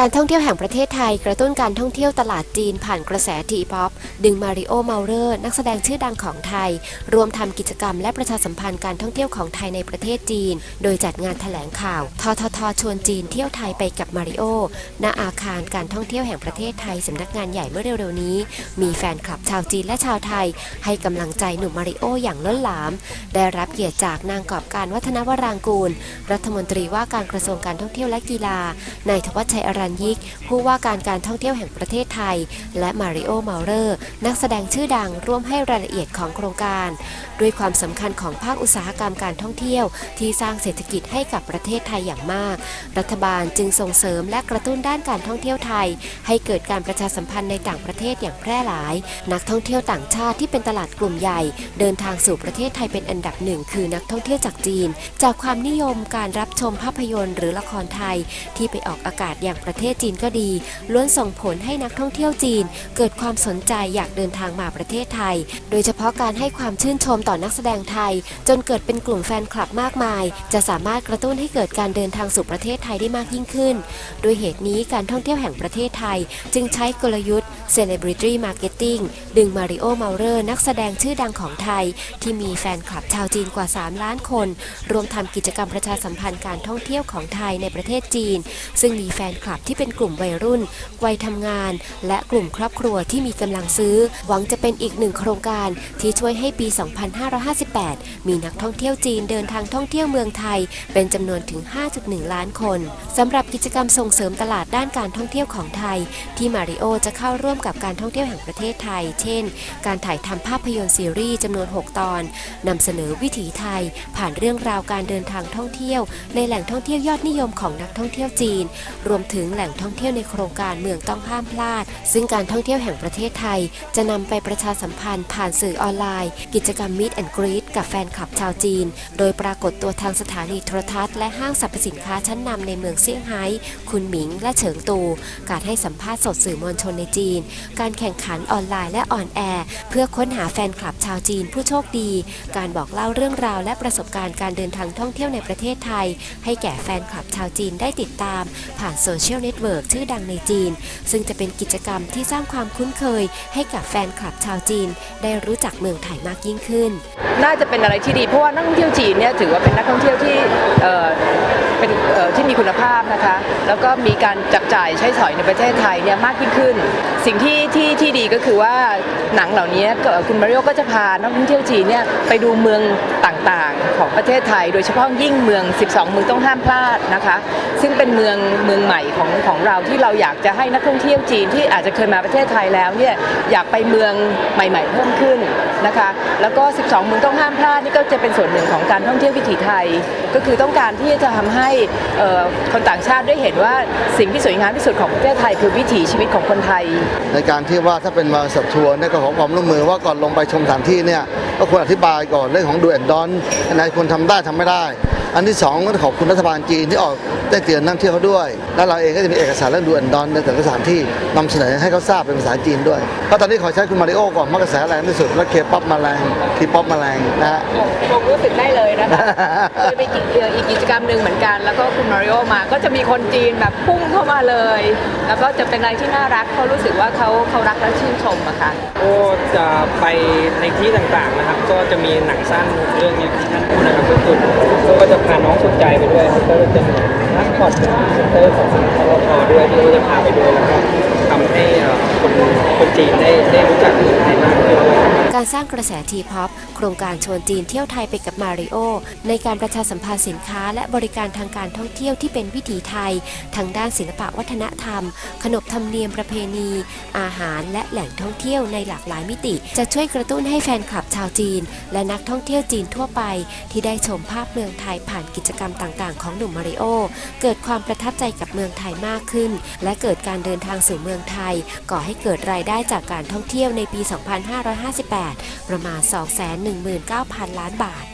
การท่องเที่ยวแห่งประเทศไทยกระตุ้นการท่องเที่ยวตลาดจีนผ่านกระแสทีป๊อปดึงมาริโอเมาเลอร์นักแสดงชื่อดังของไทย รวมทำกิจกรรมและประชาสัมพันธ์การท่องเที่ยวของไทยในประเทศจีน โดยจัดงานแถลงข่าว ทททชวนจีนเที่ยวไทยไปกับมาริโอณอาคารการท่องเที่ยวแห่งประเทศไทยสำนักงานใหญ่เมื่อเร็วๆนี้ มีแฟนคลับชาวจีนและชาวไทย ให้กำลังใจหนุ่มมาริโออย่างล้นหลาม ได้รับเกียรติจากนางกอบการวัฒนวรางกูล รัฐมนตรีว่าการกระทรวงการท่องเที่ยวและกีฬานายธวัชชัยอรัญยิก ผู้ว่าการการท่องเที่ยวแห่งประเทศไทย และมาริโอเมาเลอร์ นักแสดงชื่อดังร่วมให้รายละเอียดของโครงการ ด้วยความสำคัญของภาคอุตสาหกรรมการท่องเที่ยว ที่สร้างเศรษฐกิจให้กับประเทศไทยอย่างมาก รัฐบาลจึงส่งเสริมและกระตุ้นด้านการท่องเที่ยวไทย ให้เกิดการประชาสัมพันธ์ในต่างประเทศอย่างแพร่หลาย นักท่องเที่ยวต่างชาติที่เป็นตลาดกลุ่มใหญ่ เดินทางสู่ประเทศไทยเป็นอันดับหนึ่งคือนักท่องเที่ยวจากจีน จากความนิยมการรับชมภาพยนตร์ หรือละครไทยที่ไปออกอากาศอย่างประเทศจีนก็ดี ล้วนส่งผลให้นักท่องเที่ยวจีน เกิดความสนใจอยากเดินทางมาประเทศไทย โดยเฉพาะการให้ความชื่นชมต่อนักแสดงไทย จนเกิดเป็นกลุ่มแฟนคลับมากมาย จะสามารถกระตุ้นให้เกิดการเดินทางสู่ประเทศไทยได้มากยิ่งขึ้น โดยเหตุนี้การท่องเที่ยวแห่งประเทศไทย จึงใช้กลยุทธ์ Celebrity Marketing ดึงมาริโอเมาเลอร์นักแสดงชื่อดังของไทย ที่มีแฟนคลับชาวจีนกว่า 3 ล้านคน รวมทำกิจกรรมประชาสัมพันธ์การท่องเที่ยวของไทยในประเทศจีน ซึ่งมีแฟนคลับที่เป็นกลุ่มวัยรุ่น วัยทำงาน และกลุ่มครอบครัวที่มีกำลังซื้อ หวังจะเป็นอีกหนึ่งโครงการที่ช่วยให้ปี 2558 มีนักท่องเที่ยวจีนเดินทางท่องเที่ยวเมืองไทย เป็นจำนวนถึง 5.1 ล้านคนสำหรับกิจกรรมส่งเสริมตลาดด้านการท่องเที่ยวของไทย ที่มาริโอจะเข้าร่วมกับการท่องเที่ยวแห่งประเทศไทย เช่น การถ่ายทำภาพยนตร์ซีรีส์จำนวน 6 ตอนนำเสนอวิถีไทย ผ่านเรื่องราวการเดินทางท่องเที่ยว ในแหล่งท่องเที่ยวยอดนิยมของนักท่องเที่ยวจีน รวมถึงแหล่งท่องเที่ยวในโครงการเมืองต้องห้ามพลาด ซึ่งการท่องเที่ยวแห่งประเทศไทย จะนำไปประชาสัมพันธ์ผ่านสื่อออนไลน์ กิจกรรม Meet and Greet กับแฟนคลับชาวจีน โดยปรากฏตัวทางสถานีโทรทัศน์และห้างสรรพสินค้าชั้นนำในเมืองเซี่ยงไฮ้คุณหมิงและเฉิงตู การให้สัมภาษณ์สดสื่อมวลชนในจีน การแข่งขันออนไลน์และออนแอร์ เพื่อค้นหาแฟนคลับชาวจีนผู้โชคดี การบอกเล่าเรื่องราวและประสบการณ์การเดินทางท่องเที่ยวในประเทศไทย ให้แก่แฟนคลับชาวจีนได้ติดตาม ผ่านโซเชียลเน็ตเวิร์กชื่อดังในจีน ซึ่งจะเป็นกิจกรรมที่สร้างความคุ้นเคย ให้กับแฟนคลับชาวจีน ได้รู้จักเมืองไทยมากยิ่งขึ้น น่าจะเป็นอะไรที่ดีเพราะว่านักท่องเที่ยวจีนเนี่ยถือว่าเป็นนักท่องเที่ยวที่เอ่อเป็นเอ่อที่มีคุณภาพนะคะ แล้วก็มีการจับจ่ายใช้สอยในประเทศไทยเนี่ยมากยิ่งขึ้น สิ่งที่ที่ที่ดีก็คือว่าหนังเหล่านี้คุณมาริโอก็จะพานักท่องเที่ยวจีนเนี่ยไปดูเมืองต่างๆ ของประเทศไทย โดยเฉพาะยิ่งเมือง 12 เมืองต้องห้ามพลาดนะคะ ซึ่งเป็นเมืองเมืองใหม่ของของเราที่เราอยากจะให้นักท่องเที่ยวจีนที่อาจจะเคยมาประเทศไทยแล้วเนี่ยอยากไปเมืองใหม่ ๆ เพิ่มขึ้นนะคะ แล้วก็ 12 เมืองต้องห้ามพลาดนี่ก็จะเป็นส่วนหนึ่งของการท่องเที่ยววิถีไทย ก็คือต้องการที่จะทำให้คนต่างชาติได้เห็นว่าสิ่งที่สวยงามที่สุดของประเทศไทยคือวิถีชีวิตของคนไทย ในการที่ว่าถ้าเป็นมาสับทัวร์เนี่ยก็ขอความร่วมมือว่าก่อนลงไปชมสถานที่เนี่ยก็ควรอธิบายก่อนเรื่องของดูแอนดอนอันไหนควรทำได้ทำไม่ได้ อันที่สองก็ขอบคุณรัฐบาลจีนที่ออกได้เตือนนักท่องเที่ยวเขาด้วย แล้วเราเองก็จะมีเอกสารเรื่องดูแอนดอนในแต่ละสถานที่นำเสนอให้เขาทราบเป็นภาษาจีนด้วยเพราะตอนนี้ขอใช้คุณมาริโอก่อนเพราะกระแสแรงที่สุดและเคป๊อปมาแรงทีป๊อปมาแรงนะฮะผมรู้สึกได้เลยนะคะเคยไปกิจเอ่ออีกกิจกรรมหนึ่งเหมือนกัน แล้วก็คุณมาริโอมาก็จะมีคนจีนแบบพุ่งเข้ามาเลย แล้วก็จะเป็นอะไรที่น่ารักเขาะรู้สึกว่าเขาเขารักและชื่นชมอะค่ะก็จะไปในที่ต่างๆนะครับ ก็จะมีหนังสั้นเรื่องนี้ที่ท่านพูดนะครับก็คือก็ จะพาน้องสนใจไปด้วยครับก็จะเป็นนักขอดเซ็นเตอร์ของททด้วยที่เราจะพาไปด้วยแล้วก็ทำให้คนคนจีนได้ได้รู้ การสร้างกระแสทีพ็อปโครงการชวนจีนเที่ยวไทยไปกับมาริโอ ในการประชาสัมพันธ์สินค้า และบริการทางการท่องเที่ยวที่เป็นวิถีไทย ทางด้านศิลปะวัฒนธรรม ขนบธรรมเนียมประเพณี อาหารและแหล่งท่องเที่ยวในหลากหลายมิติ จะช่วยกระตุ้นให้แฟนคลับชาวจีน และนักท่องเที่ยวจีนทั่วไป ที่ได้ชมภาพเมืองไทยผ่านกิจกรรมต่างๆ ของหนุ่มมาริโอ เกิดความประทับใจกับเมืองไทยมากขึ้น และเกิดการเดินทางสู่เมืองไทย ก่อให้เกิดรายได้จากการท่องเที่ยวในปี 2558ประมาณ 219,000 ล้านบาท